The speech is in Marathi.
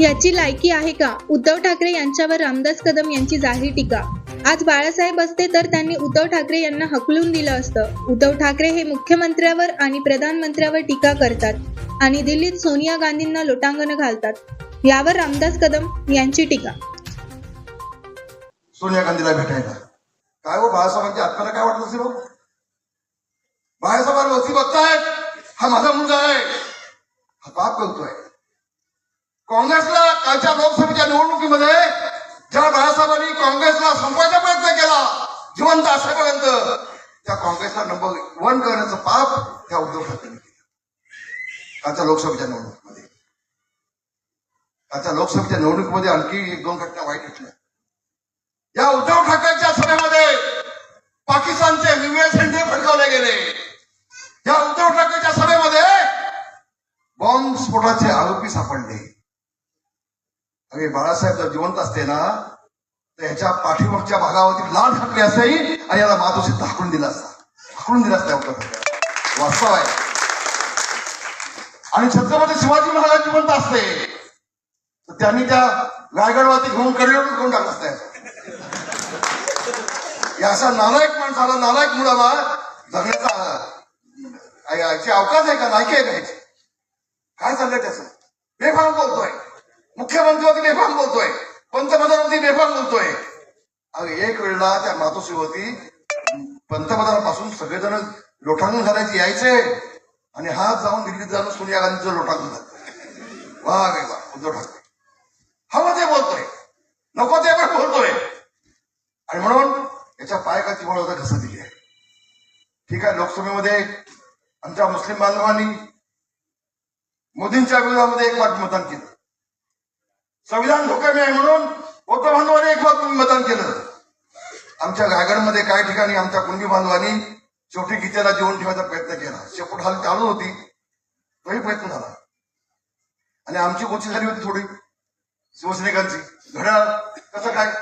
याची लायकी आहे का? उद्धव ठाकरे यांच्यावर रामदास कदम यांची जाहीर टीका. आज बाळासाहेब असते तर त्यांनी उद्धव ठाकरे यांना हकलून दिलं असतं. उद्धव ठाकरे हे मुख्यमंत्र्यावर आणि प्रधानमंत्र्यावर टीका करतात आणि दिल्लीत सोनिया गांधींना लोटांगण घालतात. यावर रामदास कदम यांची टीका. सोनिया गांधीला भेटायला. काय हो बाळासाहेबांच्या आत्म्याला काय वाटत असेल हो? बाळासाहेबांना वरती बघतायत हा माझा मुलगा आहे. हा पाप करतोय. काँग्रेसला कालच्या लोकसभेच्या निवडणुकीमध्ये ज्या बाळासाहेबांनी काँग्रेसला संपवायचा प्रयत्न केला जिवंत असेपर्यंत त्या काँग्रेसला नंबर वन करण्याचं पाप त्या उद्धव ठाकरेंनी केलं. कालच्या लोकसभेच्या निवडणुकीमध्ये. कालच्या लोकसभेच्या निवडणुकीमध्ये आणखी एक दोन घटना वाईट घटल्या या उद्धव ठाकरेंच्या सभेमध्ये पाकिस्तानचे विवे झेंडे फडकवले गेले. या उद्धव ठाकरेच्या सभेमध्ये बॉम्ब स्फोटाचे आरोपी सापडले. अरे बाळासाहेब जर जिवंत असते ना तर ह्याच्या पाठीमागच्या भागावरती लाल ठाकरे असेही आणि याला मातोशीत धाकून दिला असता. धाकून दिला असता उद्धव वास्तव आहे. आणि छत्रपती शिवाजी महाराज जिवंत असते तर त्यांनी त्या रायगडवरती घेऊन कडेवर घेऊन टाकलं असतं या अशा नालायक माणसाला नालायक मुलाला जगण्याचा अ, अवकाश आहे का? नाही आहे का काय चाललंय त्याचं? बेफाम बोलतोय मुख्यमंत्री बेफाम बोलतोय. पंतप्रधानावरती बेफाम बोलतोय. अगं एक वेळेला त्या मातोश्रीवरती पंतप्रधानापासून सगळेजण लोटांगण घालायचे यायचे. आणि हा जाऊन दिल्लीत जाऊन सोनिया गांधीचं लोटांगण झालं. वा रे वा उद्धव ठाकरे. हवं ते बोलतोय. नको ते पण बोलतोय. आणि म्हणून याच्या पायकाची वळ होता कसं दिली आहे. ठीक आहे लोकसभेमध्ये आमच्या मुस्लिम बांधवांनी मोदींच्या विरोधामध्ये एक वाट मतदान केलं. संविधान धोक्याने आहे म्हणून बौद्ध बांधवांनी एक तुम्ही मतदान केलं. आमच्या रायगडमध्ये काही ठिकाणी आमच्या कुणबी बांधवांनी शेवटी गीतेला जेवण ठेवायचा प्रयत्न केला. शेपूट हाल चालू होती. तोही प्रयत्न झाला. आणि आमची गोची झाली होती थोडी. शिवसैनिकांची. घड्याळ कसं काय?